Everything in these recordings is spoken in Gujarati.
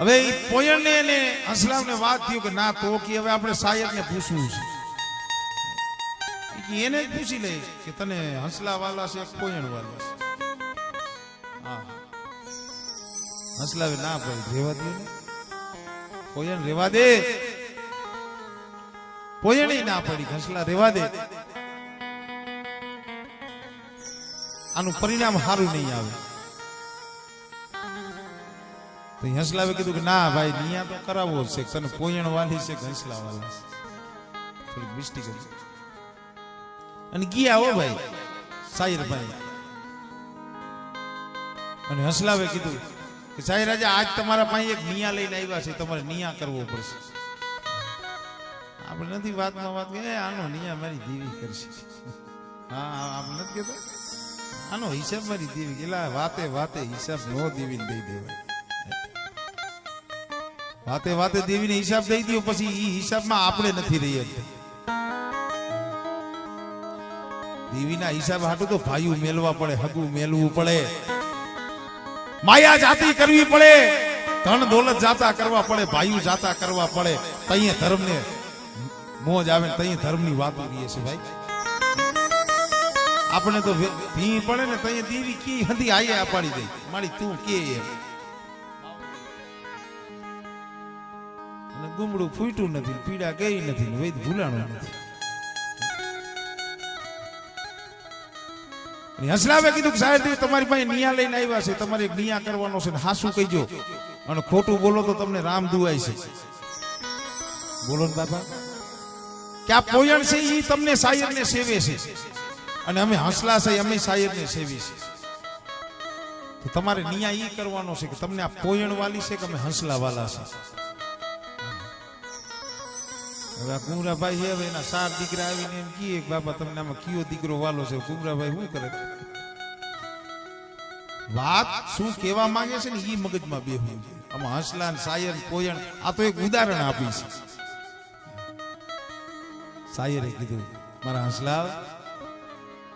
હવે એ પોયણને અને હંસલાવને વાત થયું કે ના, તો કે હવે આપણે શાયરને પૂછવું છે. એને જ પૂછી લે કે તને હસલા વાલા છે કોયણ વાલા છે? હા. હસલાવે ના ભાઈ, રેવા દે કોયણ રેવા દે. પોયણી ના પડી, હસલા રેવા દે. આનું પરિણામ સારું નહીં આવે. હંસલાવે કીધું કે ના ભાઈ નિયા તો કરાવવો છે. તને પોયણ વાલી છે હંસલા વાલા થોડીક મિસ્ટી કરી અને ગયા હો ભાઈ સાયર ભાઈ અને હંસલાવે કીધું કે સાયર રાજા આજ તમારા પાસે એક નિયા લઈને આવ્યા છે તમારે નિયા કરવો પડશે. આપણે નથી વાતમાં વાત કે આનો નિયા મારી દેવી કરશે. હા, આપણે નથી કહેતા. આનો હિસાબ મારી દેવી. એટલે વાતે વાતે હિસાબ નો દેવી દઈ દેવાય. વાતે વાતે દેવીને હિસાબ દઈ દો પછી ઈ હિસાબમાં આપણે નથી રહી દેવીના હિસાબ હાટું તો ભાઈઓ મેલવા પડે, હગું મેલવું પડે. માયા જાતિ કરવી પડે, ધન દોલત જાતા કરવા પડે ભાઈઓ જાતા કરવા પડે. તઈએ ધર્મને મોજ આવે ને તઈએ ધર્મની વાત કરીએ છે ભાઈ. આપણે તો ભી પડે ને તઈએ દેવી કી હતી આયે આપાડી દઈ મારી તું કે એમ? ગુમડું ફૂટ્યું નથી, પીડા ગઈ નથી વૈદ ભૂલાણું નથી. હસલાવે કીધું કે સાહેબ તમારી પાસે નિયા લઈને આવ્યા છે, તમારે નિયા કરવાનો છે હાસુ કહીજો. અને ખોટું બોલો તો તમને રામ દુવાય છે. બોલો બાપા. કે આ પોયણ છે એ તમને શાયરને સેવે છે. અને અમે હંસલા છે, અમે શાયરને સેવી છે. તમારે નિયા એ કરવાનો છે કે તમને આ પોયણ વાલી છે કે અમે હંસલા વાલા છે? હવે આ કુંવરાભાઈ છે એના સાત દીકરા આવીને એમ કીએ કે બાપા, તમને આમાં કયો દીકરો વાલો છે? કુંવરાભાઈ શું કરે? વાત શું કહેવા માંગે છે ને એ મગજમાં બે હોય છે. આમાં હસલાન ને કોયણ, આ તો એક ઉદાહરણ આપી છે. સાયરે કીધું, મારા હંસલા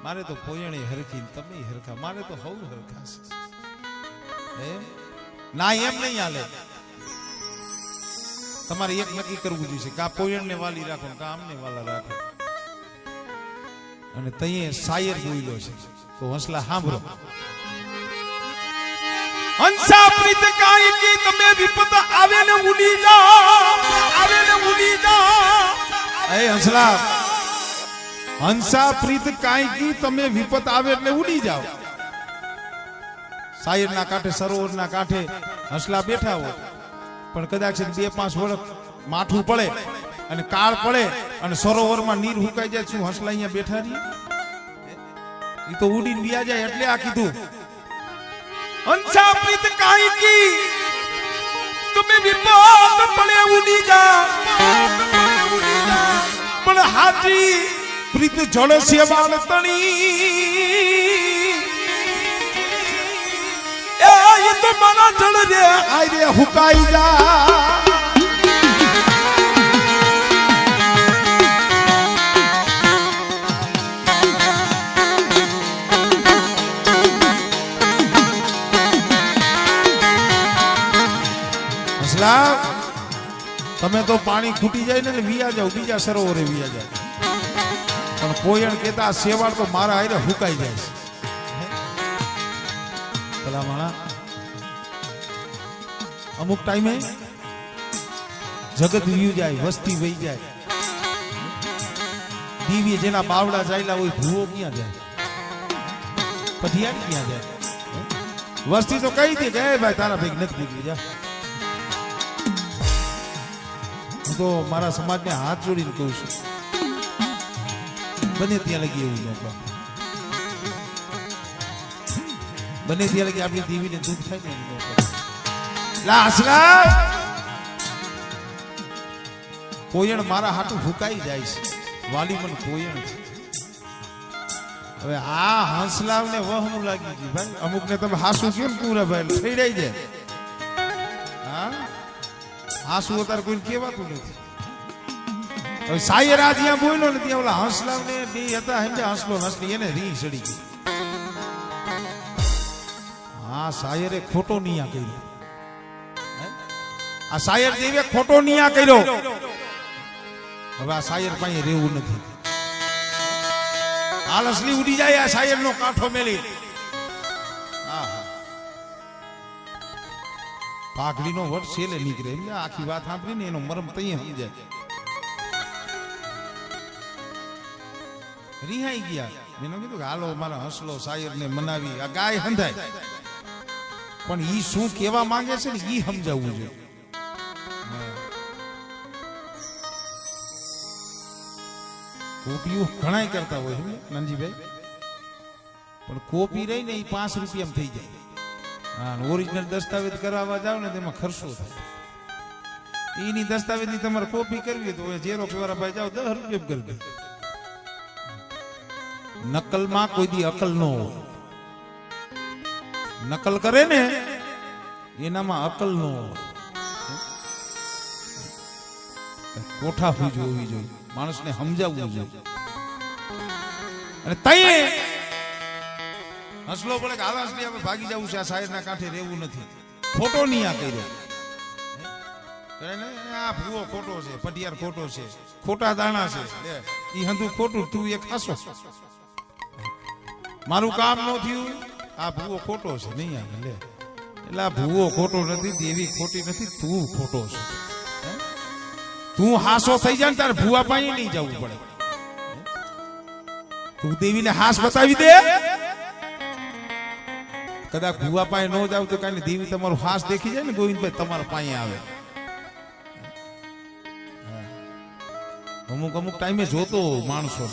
મારે તો પોયણે હરખી ને તમે હરખા, મારે તો હવ હરખા છે. ના, એમ નહીં હાલે. તમારે એક નક્કી કરવું જોઈએ કે આ પોયણને વાલી રાખો કા આમને વાલા રાખો. અને તઈએ શાયર બોલ્યો છે. તો હંસલા સાંભળો. હંસા પ્રીત કાંઈ કે તમે વિપત આવે ને ઉડી જાઓ આવે ને ઉડી જા. એ હંસલા, હંસા પ્રીત કાંઈ કે તમે વિપત આવે એટલે ઉડી જાઓ. શાયરના કાંઠે, સરોવરના કાંઠે હંસલા બેઠા હોય. પણ કદાચ બે પાંચ વર્ષ માઠું પડે અને કાળ પડે અને સરોવરમાં નીર હુકાઈ જાય, શું હસલા અહીંયા બેઠા રહી એ તો ઉડીને બિયા જાય એટલે આ કીધું. પ્રીત કાંઈ કી તમે વિપત પડે ઉડી જા. પણ હાજી પ્રીત જળ છે તણી. એ તો મારા જળ રે આયરે હુકાઈ જા. તો પાણી ખૂટી જાય ને વિયા જાવ, બીજા સરોવરે વિયા જાય પણ પોયણ કેતા આ શેવાળ તો મારા આયરે હુકાઈ જાય પેલા માણા, અમુક ટાઈમે જગત વ્યુ જાય, વસ્તી વહી જાય. દિવ્ય જેના બાવડા જાયલા હોય, ભૂવો ક્યાં જાય? પથિયારી ક્યાં જાય? વસ્તી તો કઈ દે કે ભાઈ, તારા ભાઈ નથી નીકળી જા. તો મારા સમાજને હાથ જોડીને કહું છું. બને ત્યાં લગી એવું ન બને ત્યાં લગી આપણી દેવીને દુઃખ થાય ને પોયણ મારા હાટું ફૂકાઈ જાય છે. વાલીમન કોયણ છે? હવે આ હંસલાવ ને વહમું લાગી ગયું. ભાઈ અમુક ને તમે હાસુ કેમ પૂરા ભાઈ, થઈ જાય. હાસુ અત્યારે કોઈ કહેવાતું નથી. હવે સાયર આ જ્યાં બોલ્યો ને ત્યાં ઓલા હંસલાવ ને બે હતા સમજ્યા હંસલો ને હંસલી, એને રી ચડી ગઈ. હા સાયરે ખોટો નિયા કર્યો. આ શાયર દેવે ખોટો નિયા કર્યો. હવે આ શાયર પાસે રહેવું નથી. હાલ અસલી ઉડી જાય, આ શાયર નો કાંઠો મેલી. પાઘડીનો વટ છેલે નીકળે. એમ આખી વાત સાંભળી ને એનો મરમ તઈ સમજાય રિહાઈ ગયા. મેં કીધું કે હાલો, મારા હસલો શાયર ને મનાવી. આ ગાય હંધાય. પણ ઈ શું કેવા માંગે છે ને ઈ સમજાવવું જોઈએ. કોપીઓ ઘણાય કરતા હોય નાનજીભાઈ પણ કોપી રહી ને એ પાંચ રૂપિયામાં થઈ જાય. ઓરિજિનલ દસ્તાવેજ કરાવવા જાવ ને તેમાં ખર્ચો થાય. એની દસ્તાવેજની તમારે કોપી કરવી તો ઝેરોક્ષ વાળા ભાઈ જાવ દસ રૂપિયા કરી દે. નકલમાં કોઈ દી અકલ ન નકલ કરે ને, એનામાં અકલ ન કોઠા હોવી જોઈએ માણસને સમજાવવું જોઈએ. અને તઈ હસલો પડે કે હાલા હસલી આપણે ભાગી જવું છે, આ સાહેબના કાંઠે રહેવું નથી. ખોટો નહીં આ કર્યો આ ભૂવો ખોટો છે પટિયાર ખોટો છે, ખોટા દાણા છે. એ હંધુ ખોટું, તું એક ખાસો મારું કામ ન થયું, આ ભૂવો ખોટો છે, નહીં આવે, લે. એટલે આ ભૂવો ખોટો નથી, દેવી ખોટી નથી, તું ખોટો છે. તું હાસો થઈ જાય ને તારે ભૂવા પાસે નહીં જવું પડે. તું દેવીને હાસ બતાવી દે. કદાચ ભૂવા પાસે ન જાવ તો કાંઈ દેવી તમારું હાસ દેખી જાય ને ગોવિંદભાઈ, તમારા પાસે આવે. અમુક અમુક ટાઈમે જોતો માણસો.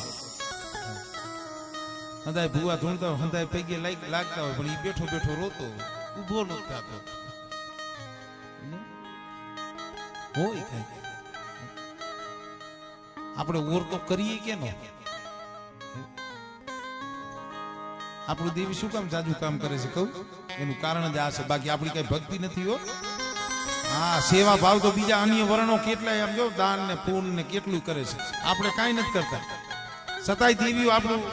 હંધાય ભૂવા ધૂણતા હોય, હંધાય પૈકી લાગ- લાગતા હોય, પણ એ બેઠો બેઠો રોતો ઊભો ન થતો હોય કઈ. આપણે ઓર તો કરીએ કે નો? આપણું દેવી શું કામ જાજુ કામ કરે છે કહું? એનું કારણ જ આ છે. બાકી આપણી કઈ ભક્તિ નથી હો. હા, સેવા ભાવ તો બીજા અન્ય વર્ણો કેટલાય આમ જો, દાન ને પૂન ને કેટલું કરે છે. આપણે કાંઈ નથી કરતા. છતાંય દેવીઓ આપણું,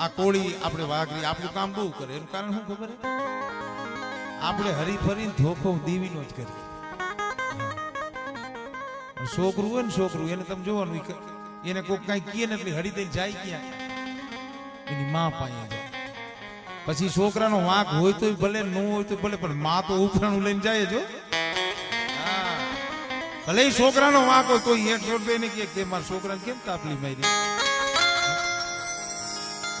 આ કોળી આપણે વાઘરી આપણું કામ બહુ કરે. એનું કારણ શું ખબર આપણે હરીફરીને ધોખો દેવીનો જ કરીએ. છોકરું હોય ને છોકરું, એને તમે જોવાનું એને કોઈ કાંઈ કહે ને એટલે હળી દઈને જાય ક્યાં? એની માં પાસે જાય. પછી છોકરાનો વાંક હોય તો ભલે, ન હોય તો ભલે, પણ માં તો ઉપરાણું લઈને જાય જો ભલે છોકરાનો વાંક હોય તો એક જોડ દઈને કે મારા છોકરાને કેમ તાપલી મારી?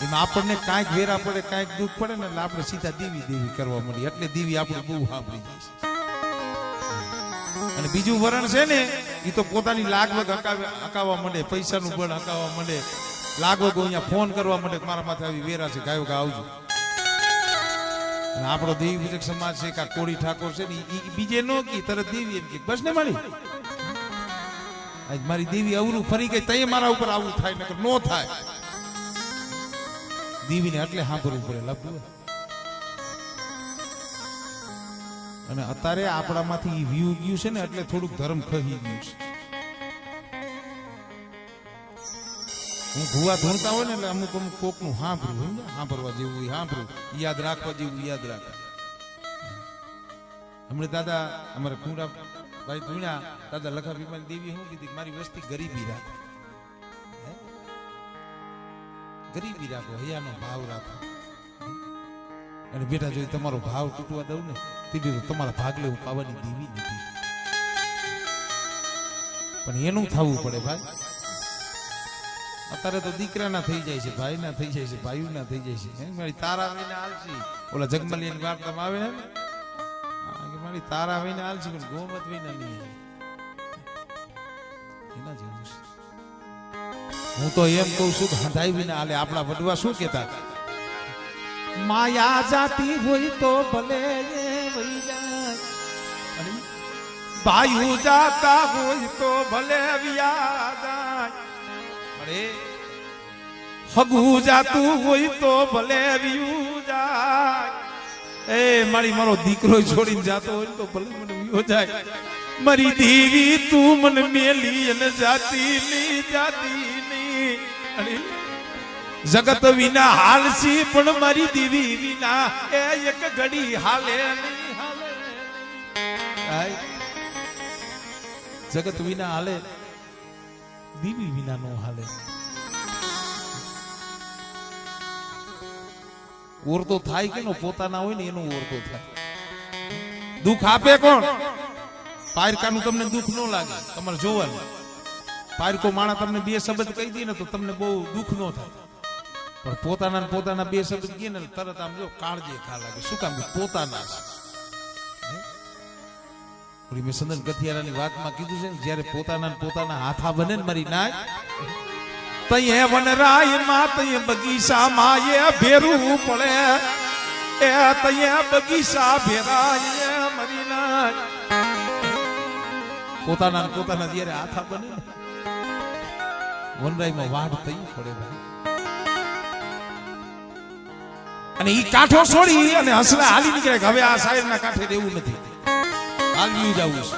એમાં આપણને કાંઈક વેરા પડે, કાંઈક દુઃખ પડે ને એટલે આપણે સીધા દેવી દેવી કરવા મળી એટલે દેવી આપણે બહુ સાંભળી જાય અને બીજું વરણ છે ને એ તો પોતાની લાગવગ હકાવે, હકાવવા માંડે, પૈસાનું બળ હકાવવા માંડે. લાગવગ અહીંયા ફોન કરવા માંડે મારા માથે આવી વેરા છે, ગાયો આવજો આપણો દેવી પૂજક સમાજ છે કે કોળી ઠાકોર છે બીજે નો કી તરત દેવી એમ કે બસ ને મારી આજ મારી દેવી અવરું ફરી ગઈ તય મારા ઉપર આવું થાય ને નો થાય. દેવીને એટલે સાંભળવું પડે લખવું અને અત્યારે આપણામાંથી વ્યૂ ગયું છે ને, એટલે થોડુંક ધર્મ ખહી ગયું છે. હું ભૂવા ધૂણતા હોય ને એટલે અમુક અમુક કોકનું સાંભળ્યું સમજ્યા સાંભળવા જેવું સાંભળ્યું યાદ રાખવા જેવું યાદ રાખવા. હમણાં દાદા, અમારે કુંડા ભાઈ ધૂણ્યા, દાદા લખા બીમારી દેવી શું કીધી મારી વસ્તી ગરીબી રાખો. ગરીબી રાખો, હૈયાનો ભાવ રાખો. અને બેટા, જો તમારો ભાવ તૂટવા દઉં ને તેથી તમારા ભાગ હું પાવાની દેવી નથી. પણ એનું થવું પડે ભાઈ. અત્યારે તો દીકરાના થઈ જાય છે, ભાઈના થઈ જાય છે, ભાઈઓના થઈ જાય છે. તારા વિને આલસી ઓલા જગમલિયાની વાર્તામાં આવે ને? મારી તારા વિને આલસી પણ ગોમત વિના નહીં એના જેવું હું તો એમ કહું છું હંધાઈ વિના આલે આપણા વડવા શું કહેતા? માયા જાતી હોય તો ભલે ભાઈઓ જાતા હોય તો ભલે વ્યા અરે હગું જાતું હોય તો ભલે એ, મારી મારો દીકરો છોડીને જાતો હોય તો ભલે મને વ્યો જાય. મારી દેવી તું મને મેલી અને જાતી ની જાતી ની જગત વિના હાલસી પણ મારી દીવી વિના એ એક ઘડી હાલે. જગત વિના હાલે દીવી વિના નો હાલે ઓરતો થાય કે પોતાના હોય ને એનો ઓરતો થાય દુઃખ આપે કોણ પારકાનું તમને દુઃખ ન લાગે તમારે જોવાનું પારકો માણા તમને બે શબ્દ કહી દે ને તો તમને બહુ દુઃખ ન થાય પણ પોતાના પોતાના બે શબ્દ કહે ને તરત આમ જો કાળજી ખા લાગે શું કામ પોતાના? ઓલી મેં ગથિયારાની વાતમાં કીધું છે જ્યારે પોતાના પોતાના હાથા બને મારી નાય તયે વનરાયમાં તયે બગીચા માં એ ભેરું પડે. એ તયે બગીચા ભેરાય મરી નાય. પોતાના પોતાના જ્યારે હાથા બને વનરાયમાં વાડ થઈ પડે ભાઈ. અને ઈ કાંઠો છોડી અને હસલા હાલી નીકળે હવે આ સાહેબના કાંઠે દેવું નથી. હાલ્યું જવું છે.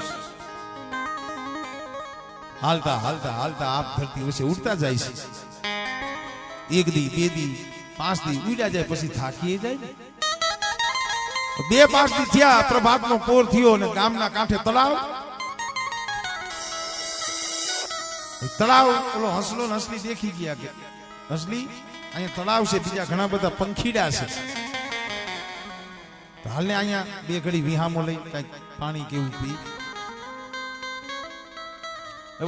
હાલતા હાલતા હાલતા આપ ધરતી વચ્ચે ઉડતા જાય છે. એક દી, બે દી, પાંચ દી ઉડ્યા જાય, પછી થાકી જાય ને. બે પાંચ દી થયા, પ્રભાતનો પોર થયો અને ગામના કાંઠે તળાવ. તળાવ, ઓલો હસલો, હસલી દેખી ગયા કે, હસલી, અહીંયા તળાવ છે, બીજા ઘણા બધા પંખીડા છે. હાલને અહીંયા બે ઘડી વિહામો લઈ કંઈક પાણી કેવું પી.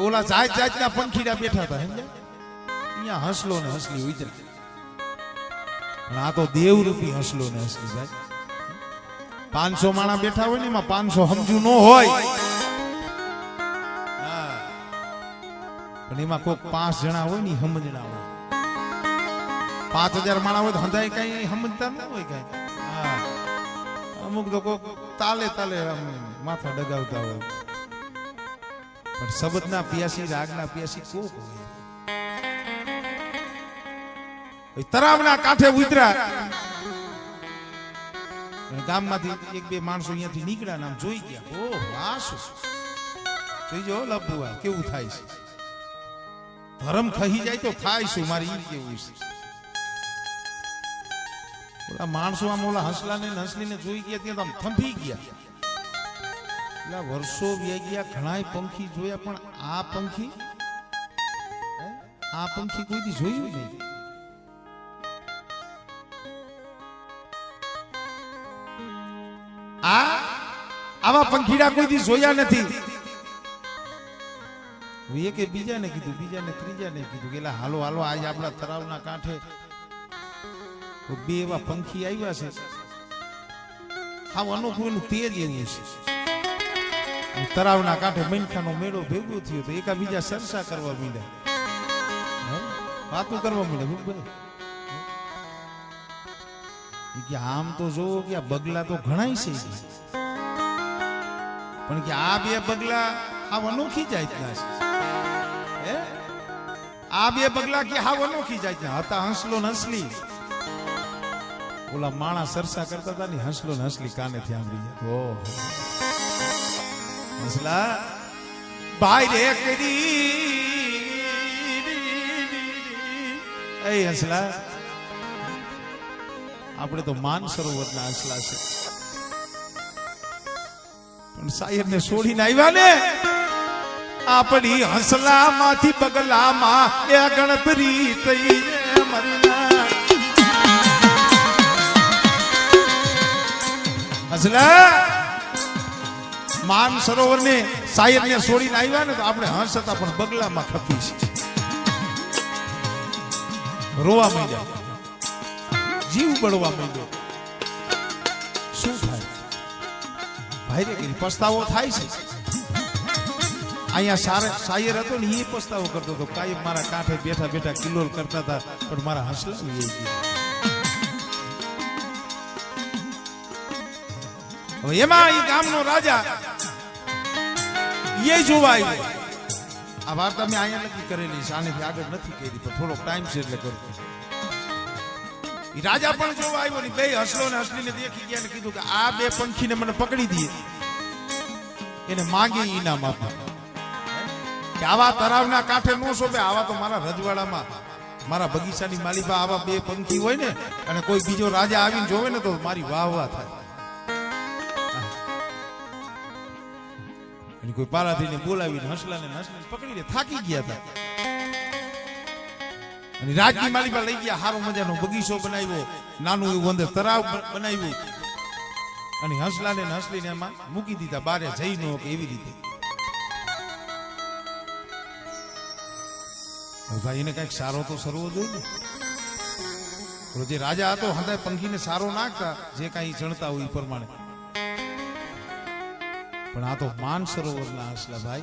ઓલા જાત જાતના પંખીડા બેઠા હતા અહીંયા હસલો ને હસલી ઉતરે પણ આ તો દેવરૂપી હસલો ને હસલી જાય. પાંચસો માણા બેઠા હોય ને એમાં પાંચસો સમજુ ન હોય. પણ એમાં કોઈક પાંચ જણા હોય ને સમજણા હોય. પાંચ હજાર માણા હોય તો હંધાય કઈ સમજતા ના હોય કઈ. અમુક તો કોક તાલે તાલે માથા ડગાવતા હોય. પણ શબ્દના પિયાસી, રાગના પિયાસી કોક હોય. તરાવના કાંઠે ઉતર્યા. અને ગામમાંથી એક બે માણસો અહીંયાથી નીકળ્યા ને જોઈ ગયા. ઓ આ શું જોઈ જો લબુઆ કેવું થાય છે? ધર્મ ખહી જાય તો થાય શું? મારી કેવું છે? ઓલા માણસો આમ ઓલા હસલાને હસલીને જોઈ ગયા ત્યાં આમ થંભી ગયા. એટલે વર્ષો વ્યા ગયા, ઘણાય પંખી જોયા, પણ આ પંખી આ પંખી કોઈ દી જોયું નહીં? આ? આવા પંખીડા કોઈ દી જોયા નથી? હવે એકે બીજાને કીધું, બીજાને ત્રીજાને કીધું કે હાલો હાલો, આજે આપણા તરાવના કાંઠે બે એવા પંખી આવ્યા છે. હાવ અનુકૂળ તેજ એવું છે. તરાવના કાંઠે મનખાનો મેળો ભેગો થયો તો એકાબીજા સરસા કરવા માંડ્યા. હે? વાતું કરવા માંડ્યા હું કે આમ તો જોવો કે આ બગલા તો ઘણાય છે. પણ કે આ બે બગલા હાવ અનોખી જાતના છે. હે? આ બે બગલા કે હાવ અનોખી જાતના હતા હંસલો હંસલી. ઓલા માણા સરસા કરતા હતા ને હસલો ને હસલી કાને થી ઓહો. ભાઈ રે કરી. એ હસલા. આપણે તો માન સરોવરના હસલા છે. પણ સાહેબ ને છોડીને આવ્યા ને. આપણી હસલામાંથી બગલામાં એ ગણતરી થઈ મરના માન સરોવર ને શાયર ને છોડીને આવ્યા ને તો આપણે હંસ હતા, પણ બગલામાં ખપી છે. રોવા માંડ્યા. જીવ બળવા માંડ્યો. શું થાય? ભાઈ રે પસ્તાવો થાય છે. અહીંયા સારે શાયર હતો ને એ પસ્તાવો કરતો હતો. કાયમ મારા કાંઠે બેઠા બેઠા કિલોલ કરતા હતા, પણ મારા હસલા એમાં એ ગામનો રાજા, એ જોવા આવ્યો આ વાર્તા મેં અહીંયા નક્કી કરેલી છે, આનેથી આગળ નથી કરી, પણ થોડોક ટાઈમ છે એટલે કરું રાજા પણ જોવા આવ્યો ને બે હસલો ને હસલીને દેખી ગયા કીધું કે આ બે પંખીને મને પકડી દઈએ એને માંગી ઈનામ આપો કે આવા તરાવના કાંઠે નો શોભે, આવા તો મારા રજવાડામાં, મારા બગીચાની માલિકા આવા બે પંખી હોય ને, અને કોઈ બીજો રાજા આવીને જોવે ને તો મારી વાહ વાહ થાય. અને કોઈ પારાધીને બોલાવીને હસલાને હસલાને પકડીને થાકી ગયા હતા. અને રાજની માલિકા લઈ ગયા, હારો મજાનો બગીચો બનાવ્યો, નાનું એવું અંદર તરાવ બનાવ્યું. અને હસલાને હસલીને એમાં મૂકી દીધા, બારે જઈ ન કે એવી રીતે. ભાઈ કંઈક સારો તો સરવો જોઈએ જે રાજા હતો, હંધાય પંખીને સારો નાખતા, જે કાંઈ જણતા હોય એ પ્રમાણે. પણ આ તો માન સરોવરના હસલા ભાઈ.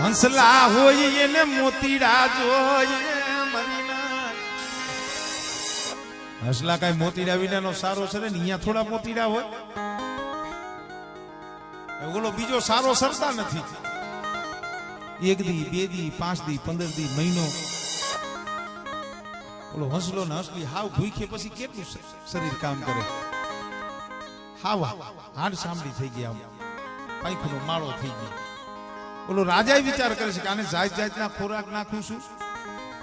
હંસલા હોય એને મોતીડા જોઈએ. હસલા કઈ મોતીડા વિનાનો સારો છે ને અહીંયા થોડા મોતીડા હોય. ઓલો બીજો સારો સરતા નથી. એક દી, બે દી, પાંચ દી, પંદર દી, મહિનો. ઓલો હંસલો ને હસલી હાવ ભૂખે પછી કેટલું શરીર કામ કરે? હાવ. હાડ સાંભળી થઈ ગયા આમ. પાંખનો માળો થઈ ગયો. ઓલો રાજા વિચાર કરે છે કે આને જાત જાતના ખોરાક નાખું છું.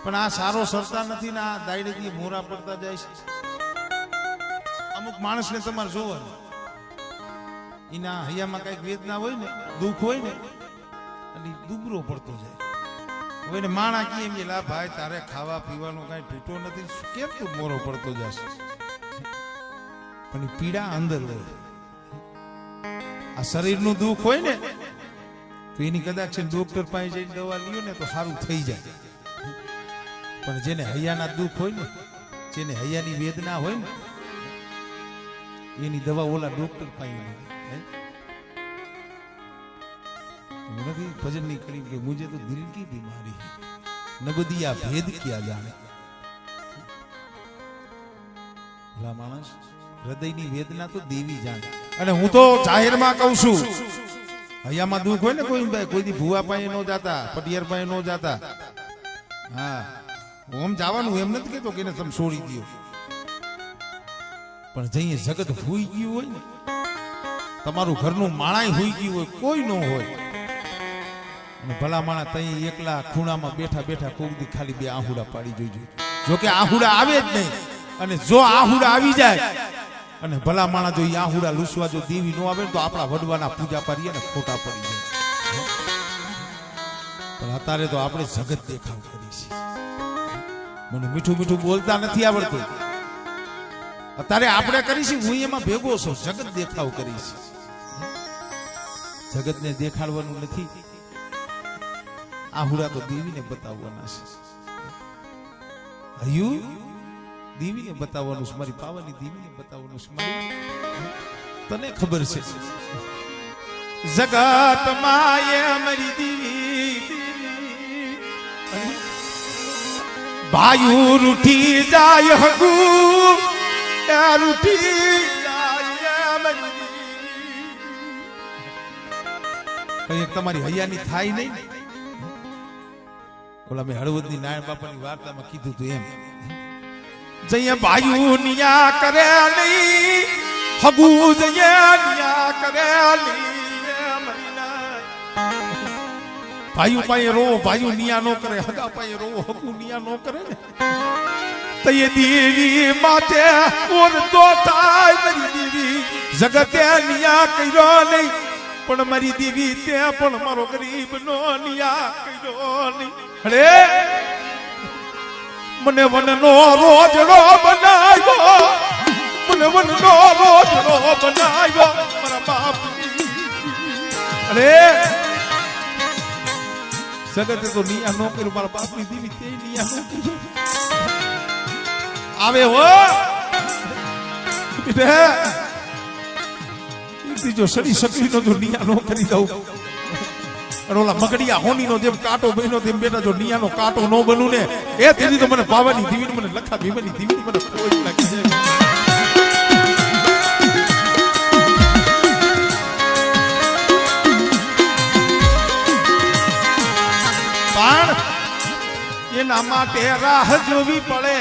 પણ આ સારો સરતા નથી ને આ દાયડેથી મોરા પડતા જાય છે. અમુક માણસને તમારે જોવાનું. એના હૈયામાં કંઈક વેદના હોય ને, દુઃખ હોય ને, અને દુબરો પડતો જાય. હવે એને માણા કી એમ લા ભાઈ, તારે ખાવા પીવાનો કઈ તૂટો નથી કેમ તું મોરો પડતો જશે? પણ પીડા અંદર હોય આ શરીરનું દુઃખ હોય ને તો એની કદાચ ડોક્ટર પાસે જઈને દવા લ્યો ને તો સારું થઈ જાય પણ જેને હૈયાના દુઃખ હોય ને જેને હૈયાની વેદના હોય ને એની દવા ઓલા ડોક્ટર પાસે નથી ભજન ની કરી કે મુજે તો દિલ કી બીમારી ન બધી આ ભેદ ક્યાં જાણે ભલા માણસ હૃદયની વેદના તો દેવી જાણે અને હું તો જાહેરમાં કહું છું, હૈયામાં દુઃખ હોય ને કોઈ ભાઈ કોઈ દી ભુવા પાસે નો જાતા, પટિયાર પાસે નો જાતા. હા, હું આમ જવાનું એમ નથી કેતો કે તમે છોડી દો પણ જઈએ જગત ભૂઈ ગયું હોય ને, તમારું ઘરનું માણાય હોઈ ગયું હોય, કોઈ ન હોય. અને ભલા માણા તઈ એકલા ખૂણામાં બેઠા બેઠા કોક ખાલી બે આહુડા પાડી જોઈજો. જો કે આહુડા આવે જ નહીં, અને જો આહુડા આવી જાય અને ભલા માણા જો ઈ આહુડા લૂસવા જો દેવી નો આવે તો આપણા વડવાના પૂજા પાડીએ ને ખોટા પડી જાય. પણ અત્યારે તો આપણે જગત દેખાવ કરી છે. મને મીઠું મીઠું બોલતા નથી આવડતું. અત્યારે આપણે કરીશું, હું એમાં ભેગો છું, જગત દેખાવ કરીશ જગતને દેખાડવાનું નથી. આહુડા તો દેવીને બતાવવાના છે. હયું? દેવીને બતાવવાનું છે, મારી પાવાની દેવીને બતાવવાનું છે તને ખબર છે જગત માય અમારી દેવી ભાયુ રૂઠી જાય હગુ રૂઠી. કંઈક તમારી હૈયાની થાય નહીં? ઓલા મેં હળવદની નારાયણ બાપાની વાર્તામાં કીધું તું એમ જઈએ ભાયુ નિયા કરે નહીં હગુ જઈએ નિયા કરે ભાઈઓ પાસે રો, ભાઈઓ નિયા નો કરે, હગા પાસે રો, હગુ નિયા નો કરે તૈયે એ દેવી માથે ઓર તો થાય મારી દેવી, જગતે નિયા કર્યો નહીં, પણ મારી દેવી તે પણ મારો ગરીબ નો નિયા કર્યો નહીં. અરે મને વનનો રોજડો બનાવ્યો. મને વનનો રોજડો બનાવ્યો. મારા બાપ અરે. જગતે તો નિયા નો કર્યું, મારા બાપની દીવી તે નિયા નો કર્યું. આવે હો. બેટા જો સડી સકલી નો જો નિયા નો કરી દઉં. ઓલા મગડિયા હોની નો જેમ કાંટો બન્યો તેમ બેટા જો નિયા નો કાંટો નો બનું ને એ તેથી તો મને પાવાની દીવી મને લખા ભીમની દીવી મને કોઈ લાગી જાય એના માટે રાહ જોવી પડે.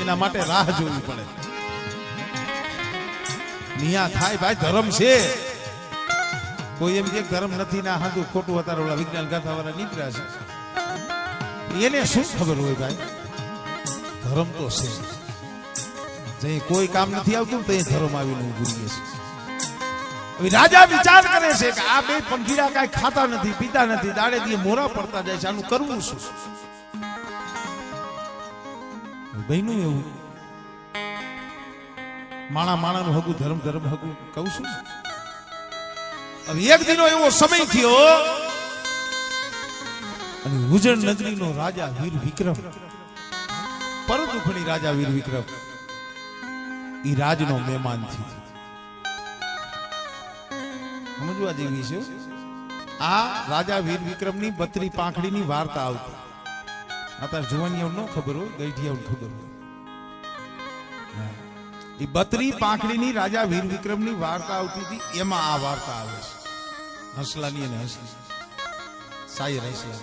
એના માટે રાહ જોવી પડે. નિયા થાય ભાઈ ધર્મ છે. કોઈ એમ કે ધર્મ નથી, ના હાંધું, ખોટું અત્યારે ઓલા વિજ્ઞાન ગાથા વાળા નીકળ્યા છે. એને શું ખબર હોય ભાઈ? ધર્મ તો છે. જે કોઈ કામ નથી આવતું, તો એ ધર્મ આવીને ઉભું છે. રાજા વિચાર કરે છે કે આ બે પંખીડા કાંઈ ખાતા નથી, પીતા નથી, દાડે દી મોરા પડતા જાય છે, આનું કરવું શું? બહેનું એવું? માણા માણાનું હગું, ધર્મ ધર્મ હગું, કહું છું. એક દિનો એવો સમય થયો અને ઉજણ નગરીનો રાજા વીર વિક્રમ પરદુખણી રાજા વીર વિક્રમ, ઈ રાજનો મહેમાનથી સમજવા જેવી છે આ રાજા વીર વિક્રમની બત્રી પાંખડીની વાર્તા આવતી. અત્યારે જુવાનીઓ ન ખબર હોય ગઈઠિયાઓ ખબર હોય. એ બત્રી પાંખડીની રાજા વીર વિક્રમની વાર્તા આવતી હતી, એમાં આ વાર્તા આવે છે. હસલાની અને હસલી સાયર હસલા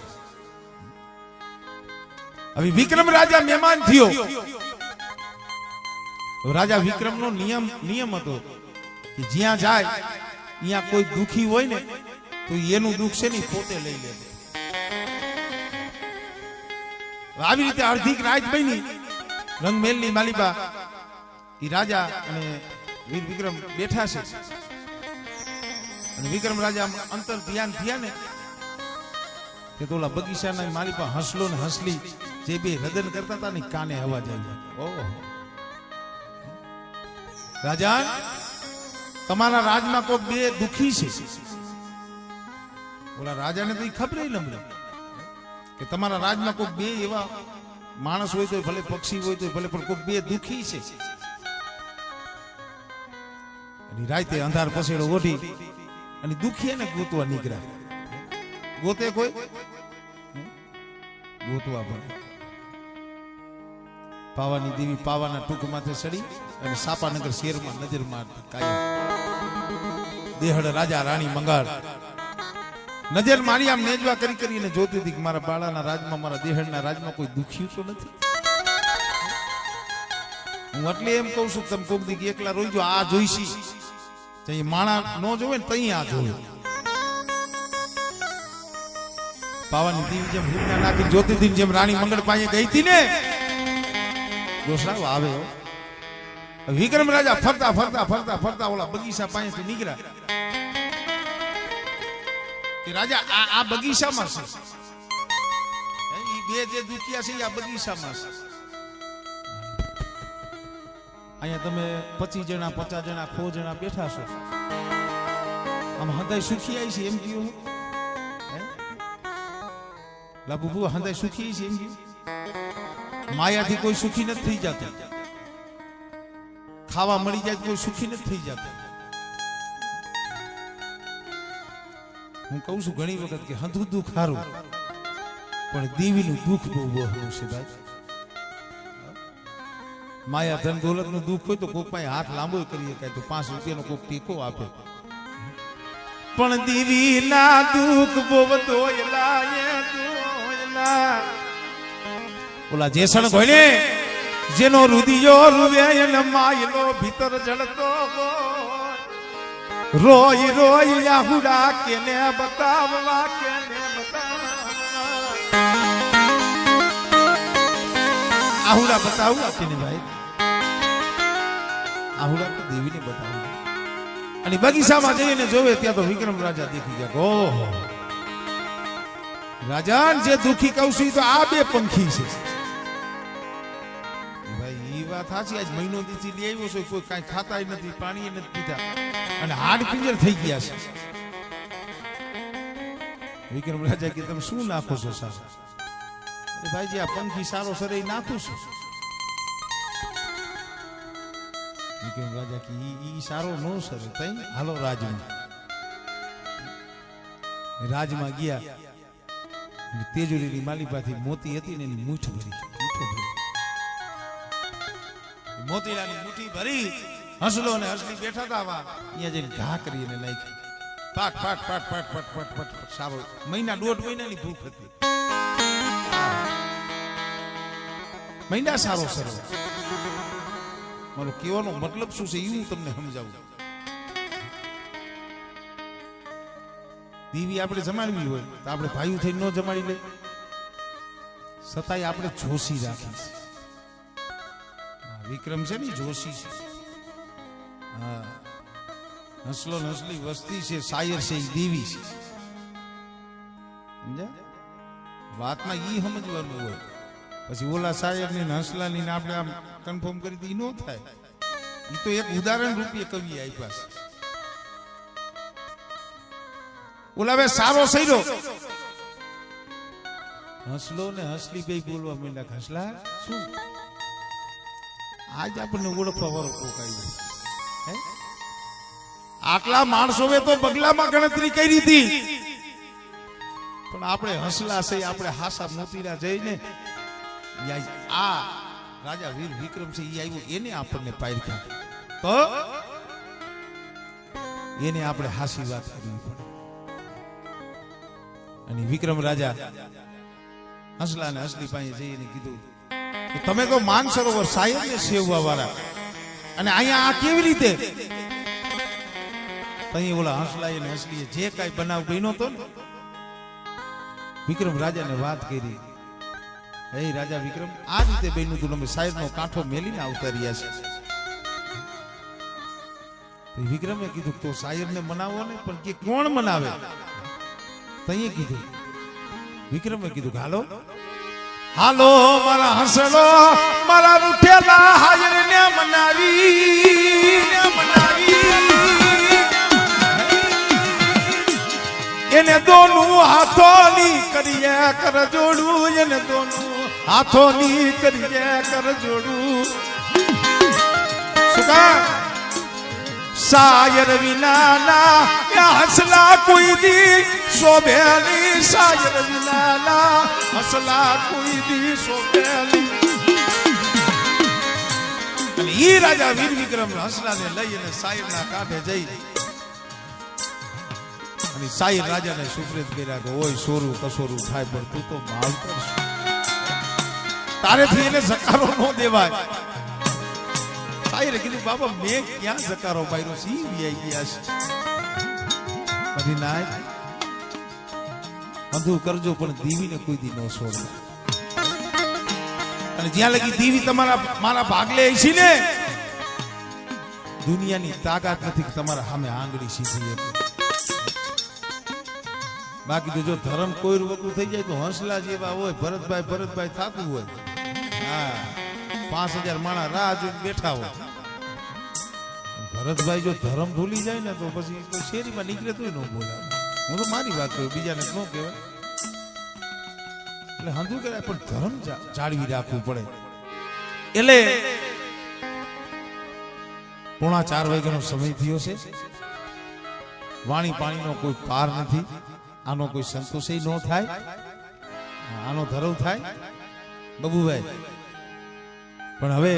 હવે વિક્રમ રાજા મહેમાન થયો રાજા વિક્રમ નો નિયમ નિયમ હતો કે જ્યાં જાય ત્યાં કોઈ દુખી હોય ને તો એનું દુઃખ છે ને પોતે લઈ લે આવી રીતે અર્ધિક રાત બની રંગમેલની માલિબા એ રાજા અને વીર વિક્રમ બેઠા છે। અને વિક્રમ રાજા અંતર ધ્યાન થયા ને, કે તો ઓલા બગીચાના માલિપા હસલો ને હસલી, જે બે રદન કરતા હતા ને કાને અવાજ આવી ઓહો. રાજા, તમારા રાજમાં કોઈ બે દુખી છે? ઓલા રાજાને તો ખબર ન કે તમારા રાજમાં કોઈ બે એવા માણસ હોય તો ભલે પક્ષી હોય તો ભલે, પણ કોઈ બે દુખી છે? રાતે અંધાર પસેડો ઓઢી અને દુખી ને ગોતવા નીકળ્યા. ગોતે કોઈ? ગોતવા પણ. પાવાની દેવી પાવાના ટૂંક માથે સડી અને સાપાનગર શેરમાં નજર મારતી કાયમ. દેહડ રાજા, રાણી મંગાળ. નજર મારી આમ નેજવા કરી કરીને જોતી હતી કે મારા બાળાના રાજમાં, મારા દેહડના રાજમાં કોઈ દુખ્યું તો નથી? હું એટલે એમ કહું છું તમે કોક દી એકલા રોઈ જો આ જોઈશી. તો એ માણા નો જોવે ને તઈ આ જોવે. પાવન દેવી જેમ હુમના નાખી જોતી દીન જેમ રાણી મંગળ પાસે ગઈ હતી ને દોસરાવ આવે વિક્રમ રાજા ફરતા ફરતા ફરતા ફરતા ઓલા બગીચા પાસેથી નીકળ્યા. રાજા, આ આ બગીચામાં છે. એ બે જે દુખિયા છે આ બગીચામાં છે. અહીંયા તમે પચીસ જણા, પચાસ જણા, સો જણા બેઠા છો. આમ હંધાઈ સુખી આવી છે એમ કયો લાબુ હંધાઈ સુખી છે એમ કયો માયાથી કોઈ સુખી નથી થઈ જતું. ખાવા મળી જાય કોઈ સુખી નથી થઈ જતું. હું કહું છું ઘણી વખત કે હંધું દુઃખ સારું, પણ દેવીનું દુઃખ બહુ બહુ છે ભાઈ. માયા ધન દોલતનું દુઃખ હોય તો કોક પાસે હાથ લાંબો કરીએ શકાય તો પાંચ રૂપિયાનો કોક ટીકો આપે. પણ દીવી ના દુઃખ દોયલા ઓલા જેસણ ઘોડે જેનો રુદિયો રૂવે એને માયલો ભીતર જળતો રોય રોય યાહુડા કેને બતાવવા કેને આહુડા બતાવું કેને ભાઈ. આહુડા દેવીને બતાવું. અને બગીચામાં જઈને જોવે ત્યાં તો વિક્રમ રાજા દેખી ગયા. ઓહો રાજાન જે દુખી કહું છું તો આ બે પંખી છે. ભાઈ એ વાત સાચી. આજ મહિનો દીથી આવ્યો છો. કોઈ કાંઈ ખાતા નથી પાણી નથી પીતા અને હાડ પિંજર થઈ ગયા છે. વિક્રમ રાજા કે, તમે શું નાખો છો સાહેબ ભાઈજી, આ પંખી સારો સરે નાખું છું. કેમ રાજા તેજુરીની માલિપાથી મોતી હતી એની મૂઠ ભરી. મૂઠો ભરી. મોતીલાની મૂઠી ભરી. હસલો ને હસલી બેઠા હતા વા અહીંયા જઈને ઘા કરીને નાખી પાટ પાટ પાટ પાટ પાટ પાટ સારો. મહિના દોઢ મહિનાની ભૂખ હતી. મહિના સારો સરો. મારો કહેવાનો મતલબ શું છે એ હું તમને સમજાવું. દેવી આપણે જમાડવી હોય તો આપણે ભાઈઓ થઈને ન જમાડી લે. છતાંય આપણે જોશી રાખી વિક્રમ છે ને જોશી છે. હા. હસલો ને હસલી વસ્તી છે શાયર છે દેવી છે. સમજ્યા? વાતમાં ઈ સમજવાનું હોય. પછી ઓલા સાહેબ ને હસલાની ને આપણે આમ કન્ફર્મ કરી દઈએ ન થાય. એ તો એક ઉદાહરણ રૂપે કવિ આપ્યા છે. ઓલા હવે સારો સૈરો હસલો ને હસલી બે બોલવા મળ્યા હસલા શું? આજ આપણને ઓળખવા વાળો કોક આવ્યો હે? આટલા માણસોએ તો બગલામાં ગણતરી કરી હતી પણ આપણે હસલા છે, આપણે હાસા મોતીરા જઈને આ રાજા વીર વિક્રમ એને આપણને પાયરખ્યા તો એને આપણે હાસી વાત કરવી પડે. અને વિક્રમ રાજા હસલા ને હસલી પાસે જઈને કીધું કે તમે તો માનસરોવર સાહેબ ને સેવવા વાળા અને અહીંયા આ કેવી રીતે? અહીંયા ઓલા હસલાએ ને હસલીએ જે કાંઈ બનાવ બન્યો હતો ને, વિક્રમ રાજાને વાત કરી. હે રાજા વિક્રમ, આ રીતે બન્યું તું તમે સાહેબનો કાંઠો મેલીને આવતા રહ્યા છે વિક્રમે કીધું તો સાહેબને મનાવો ને, પણ કે કોણ મનાવે? તઈએ કીધું. વિક્રમે કીધું હાલો. હાલો, મારા હસલો, મારા રૂઠેલા હાજર ને મનાવી ને મનાવી. એને દોનું હાથોની કરીએ કર જોડું, એને દોનું હાથોની કરીએ કર જોડું શું સાયર વિનાના હસલા કોઈ દી શોભેલી, સાયર વિનાના હસલા કોઈ દી શોભેલી ઈ રાજા વીર વિક્રમ હસલાને લઈ અને સાયરના કાંઠે જઈ અને સાયર રાજાને સુપ્રેત કર્યા કે, ઓય, સોરું કસોરું થાય, પણ તું તો માવતર છો. તારેથી એને સકારો ન દેવાય. સાયરે કીધું, બાબા, મેં ક્યાં સકારો પાયરો સી ઈ વ્યાઈ ગયા છે? પછી નાય અંધું કરજો, પણ દીવીને કોઈ દી ન છોડો. અને જ્યાં લગી દીવી તમારા, મારા ભાગલે છે ને, દુનિયાની તાકાત નથી તમારા સામે આંગળી સીધી બાકી તો જો ધર્મ કોઈ વકું થઈ જાય તો હંસલા જેવા હોય, ભરતભાઈ ભરતભાઈ થતું હોય. પાંચ હજાર માણા રાહ જોઈને બેઠા હોય. ભરતભાઈ જો ધર્મ ભૂલી જાય ને તો પછી કોઈ શેરીમાં નીકળે તો ન બોલાવે. હું તો મારી વાત કરું, બીજાને ન કહેવાય. એટલે હંધુ કહેવાય, પણ ધર્મ જાળવી રાખવું પડે. એટલે પોણા ચાર વાગ્યાનો સમય થયો છે. વાણી પાણીનો કોઈ પાર નથી. આનો કોઈ સંતોષ ન થાય. આનો ધરવ થાય. બબુભાઈ પણ હવે